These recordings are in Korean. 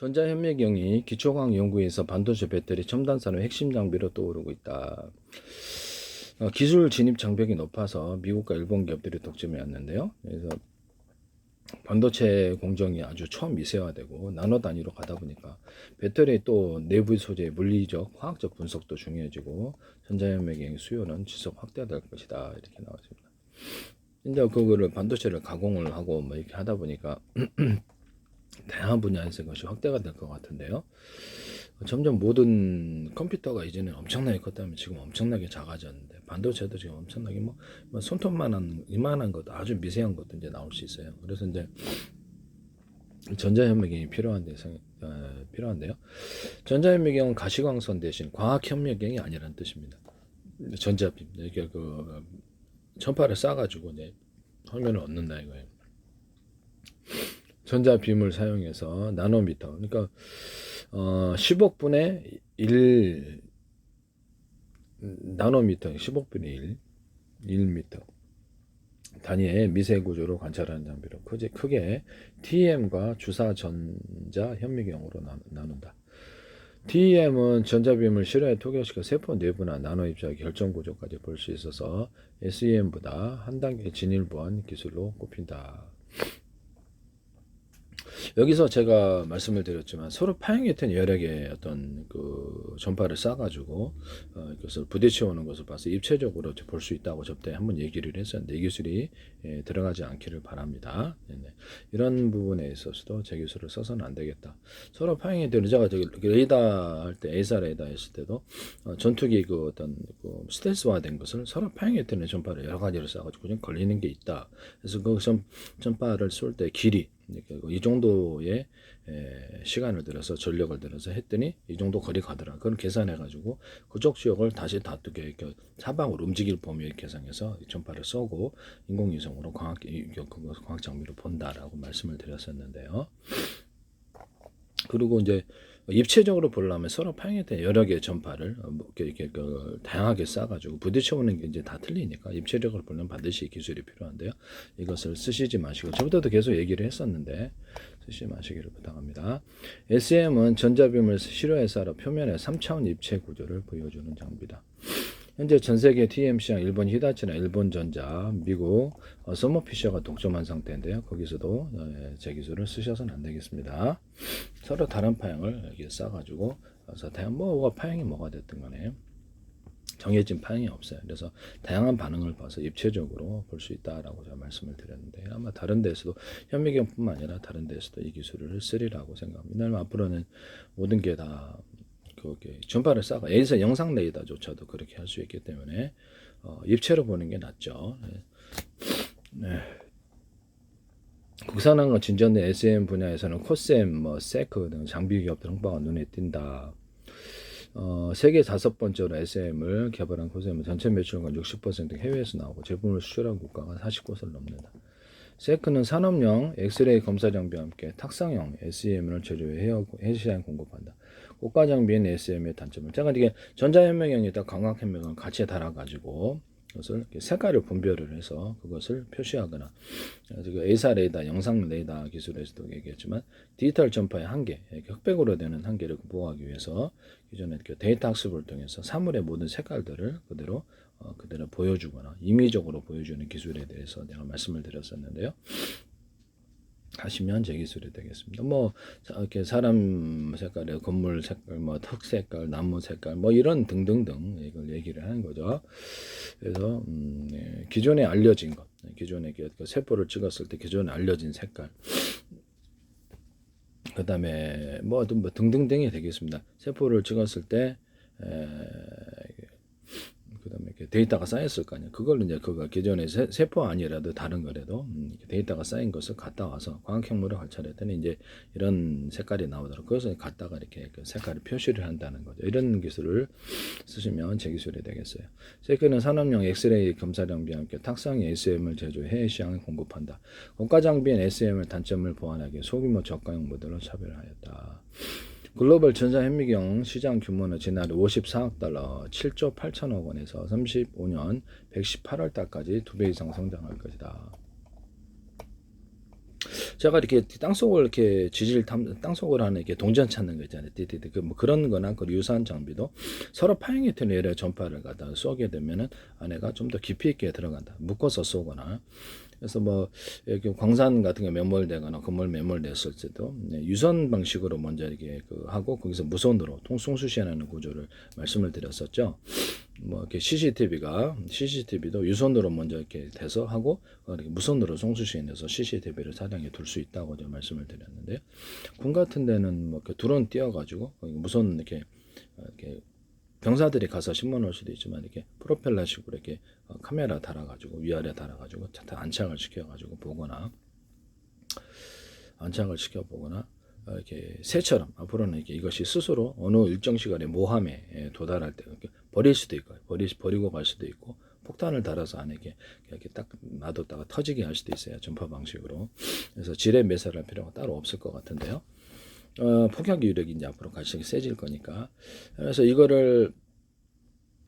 전자현미경이 기초과학 연구에서 반도체 배터리 첨단 산업 핵심 장비로 떠오르고 있다. 어, 기술 진입 장벽이 높아서 미국과 일본 기업들이 독점해 왔는데요. 그래서 반도체 공정이 아주 초미세화되고 나노 단위로 가다 보니까 배터리 또 내부 소재의 물리적, 화학적 분석도 중요해지고 전자현미경 수요는 지속 확대될 것이다 이렇게 나왔습니다. 이제 그거를 반도체를 가공을 하고 뭐 이렇게 하다 보니까 다양한 분야에서 그것이 확대가 될 것 같은데요. 점점 모든 컴퓨터가 이제는 엄청나게 컸다면 지금 엄청나게 작아졌는데 반도체도 지금 엄청나게 뭐, 뭐 손톱만한 이만한 것도 아주 미세한 것도 이제 나올 수 있어요. 그래서 이제 전자현미경이 필요한데 어, 필요한데요. 전자현미경은 가시광선 대신 과학현미경이 아니라는 뜻입니다. 전자빔 이게 그 전파를 쏴가지고 이제 화면을 얻는다 이거예요. 전자빔을 사용해서 나노미터 그러니까 어 10억분의 1 나노미터 10억분의 1 1미터 단위의 미세 구조로 관찰하는 장비로 크게, 크게 TEM과 주사 전자 현미경으로 나, 나눈다. TEM은 전자빔을 실외에 투과시켜 세포 내부나 나노 입자의 결정 구조까지 볼 수 있어서 SEM보다 한 단계 진일보한 기술로 꼽힌다. 여기서 제가 말씀을 드렸지만 서로 파형했던 여러 개의 어떤 그 전파를 쏴가지고 어, 이것을 부딪혀오는 것을 봐서 입체적으로 볼 수 있다고 저때 한번 얘기를 했었는데 이 기술이 예, 들어가지 않기를 바랍니다. 네네. 이런 부분에 있어서도 제 기술을 써서는 안 되겠다. 서로 파형이 되는 제가 저기 레이더 할때 에이사 레이더 했을 때도 어, 전투기 그 어떤 그 스텔스화된 것을 서로 파형했던 전파를 여러 가지를 쏴가지고 그냥 걸리는 게 있다. 그래서 그 전, 전파를 쏠 때 길이 이 정도의 시간을 들여서 전력을 들여서 했더니 이 정도 거리 가더라. 그걸 계산해 가지고 그쪽 지역을 다시 다투게 사방으로 움직일 범위에 계산해서 전파를 쏘고 인공위성으로 광학 광학 장비로 본다라고 말씀을 드렸었는데요. 그리고 이제 입체적으로 보려면 서로 파형했던 여러 개의 전파를 어, 뭐 이렇게 그 다양하게 쌓아가지고 부딪혀오는 게 이제 다 틀리니까 입체적으로 보려면 반드시 기술이 필요한데요. 이것을 쓰시지 마시고 저부터도 계속 얘기를 했었는데 쓰시지 마시기를 부탁합니다. SM은 전자빔을 실효에 쏴라 표면의 3차원 입체 구조를 보여주는 장비다. 현재 전 세계 TMC랑 일본 히다치나 일본 전자, 미국 어, 서머피셔가 독점한 상태인데요. 거기서도 어, 제 기술을 쓰셔서는 안 되겠습니다. 서로 다른 파형을 여기에 싸가지고 그래서 다양 뭐가 파형이 뭐가 됐든 간에 정해진 파형이 없어요. 그래서 다양한 반응을 봐서 입체적으로 볼 수 있다라고 제가 말씀을 드렸는데 아마 다른 데서도 현미경뿐만 아니라 다른 데서도 이 기술을 쓰리라고 생각합니다. 앞으로는 모든 게다 그게 전파를 쌓아 에이서 영상 레이더조차도 그렇게 할 수 있기 때문에 어, 입체로 보는 게 낫죠. 네. 네. 국산화가 진전된 SM 분야에서는 코셈, 뭐 세크 등 장비 기업들 홍보가 눈에 띈다. 어, 세계 다섯 번째로 SM을 개발한 코셈은 전체 매출과 60% 해외에서 나오고 제품을 수출한 국가가 49곳을 넘는다. 세크는 산업용 엑스레이 검사 장비와 함께 탁상형 SEM을 제조해 해시장 공급한다. 고가 장비인 SM의 단점은 제가 이게 전자현명형에다 광학현명을 같이 달아가지고 그 것을 색깔을 분별을 해서 그것을 표시하거나 그 A사 레이더, 영상 레이더 기술에서도 얘기했지만 디지털 전파의 한계, 흑백으로 되는 한계를 극복하기 위해서 기존에 데이터 학습을 통해서 사물의 모든 색깔들을 그대로 어, 그대로 보여주거나 임의적으로 보여주는 기술에 대해서 내가 말씀을 드렸었는데요. 하시면 제 기술이 되겠습니다. 뭐 이렇게 사람 색깔에 건물 색깔, 뭐턱 색깔, 나무 색깔, 뭐 이런 등등등 이걸 얘기를 하는 거죠. 그래서 음, 네, 기존에 알려진 것, 기존에 그 세포를 찍었을 때 기존에 알려진 색깔. 그 다음에 뭐, 뭐 등등등이 되겠습니다. 세포를 찍었을 때 에, 그다음에 데이터가 쌓였을 거 아니에요. 그걸 이제 그거 기존의 세, 포 아니라도 다른 거라도 음, 데이터가 쌓인 것을 갖다 와서 광학형물을 관찰했더니 이제 이런 색깔이 나오더라고. 그것을 갖다가 이렇게 그 색깔을 표시를 한다는 거죠. 이런 기술을 쓰시면 제 기술이 되겠어요. 세크는 산업용 엑스레이 검사 장비와 함께 탁상 SM을 제조해 시장에 공급한다. 고가 장비인 SM을 단점을 보완하기 소규모 저가형 모델로 차별하였다. 글로벌 전자현미경 시장 규모는 지난해 54억 달러, 7조 8천억 원에서 35년 118월 달까지 두 배 이상 성장할 것이다. 제가 이렇게 땅속을 이렇게 지질 탐, 땅속을 하는 이렇게 동전 찾는 거 있잖아요. 띠띠띠. 그뭐 그런 거나 그 유사한 장비도 서로 파형이 되는 여러 전파를 갖다가 쏘게 되면은 안에가 좀 더 깊이 있게 들어간다. 묶어서 쏘거나. 그래서 뭐 이렇게 광산 같은 게 매몰되거나 건물 매몰됐을 때도 네, 유선 방식으로 먼저 이렇게 그 하고 거기서 무선으로 통송수신하는 구조를 말씀을 드렸었죠. 뭐 이렇게 CCTV가 CCTV도 유선으로 먼저 이렇게 돼서 하고 어, 이렇게 무선으로 송수신해서 CCTV를 차량에 둘 수 있다고 제가 말씀을 드렸는데요. 군 같은 데는 뭐 이렇게 드론 띄워가지고 거기 무선 이렇게 어, 이렇게 병사들이 가서 신문할 수도 있지만 이렇게 프로펠러식으로 이렇게 어, 카메라 달아가지고 위아래 달아가지고 차트 안착을 시켜가지고 보거나 안착을 시켜보거나 어, 이렇게 새처럼 앞으로는 이렇게 이것이 스스로 어느 일정 시간에 모함에 예, 도달할 때 이렇게 버릴 수도 있고 버리 버리고 갈 수도 있고 폭탄을 달아서 안에 이렇게 이렇게 딱 놔뒀다가 터지게 할 수도 있어요. 전파 방식으로. 그래서 지뢰 매설할 필요가 따로 없을 것 같은데요 어, 폭격 유력이 이제 앞으로 갈수록 세질 거니까. 그래서 이거를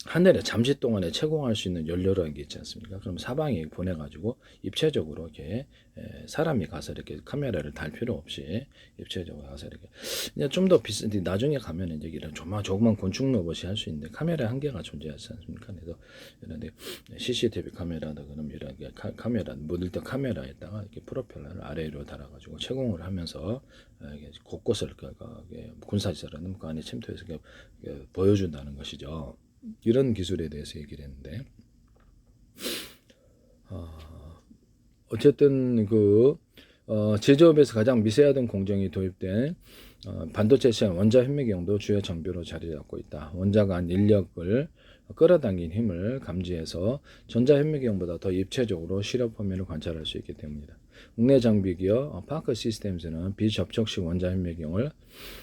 하늘에 잠시 동안에 채공할 수 있는 연료라는 게 있지 않습니까? 그럼 사방에 보내가지고 입체적으로 이렇게 에, 사람이 가서 이렇게 카메라를 달 필요 없이 입체적으로 가서 이렇게 이제 좀 더 비싼 나중에 가면은 이제 이런 조만 조그만 곤충 로봇이 할 수 있는데 카메라 한계가 존재하지 않습니까? 그래서 이런데 CCTV 카메라다 그럼 이런 게 카, 카메라 모델 때 카메라에다가 이렇게 프로펠러를 아래로 달아가지고 채공을 하면서 곳곳을 그, 그, 이게 군사시설은 그 안에 침투해서 보여준다는 것이죠. 이런 기술에 대해서 얘기를 했는데 어, 어쨌든 그 어, 제조업에서 가장 미세하던 공정이 도입된 어, 반도체 시장 원자 현미경도 주요 장비로 자리 잡고 있다. 원자가 한 인력을 끌어당긴 힘을 감지해서 전자 현미경보다 더 입체적으로 시력 범위를 관찰할 수 있기 때문이다. 국내 장비 기업 어, 파크 시스템즈는 비접촉식 원자 현미경을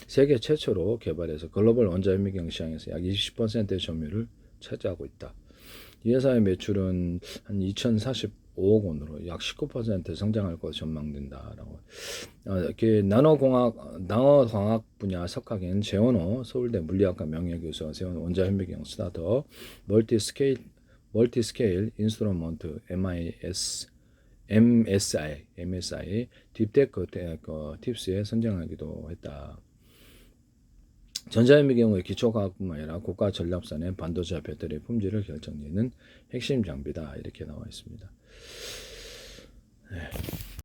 세계 최초로 개발해서 글로벌 원자 현미경 시장에서 약 20%의 점유율을 차지하고 있다. 이 회사의 매출은 한 2045억 원으로 약 19% 성장할 것으로 전망된다라고. 어, 이렇게 나노공학, 나노광학 분야 석학인 재원호 서울대 물리학과 명예교수가 세운 원자 현미경 스타트업 멀티스케일 멀티스케일 인스트루먼트 MIS MSI MSI 딥테크 그 팁스에 선정하기도 했다. 전자현미 경우에 기초과학뿐만 아니라 고가 전략산의 반도체 배터리 품질을 결정짓는 핵심 장비다 이렇게 나와 있습니다. 네.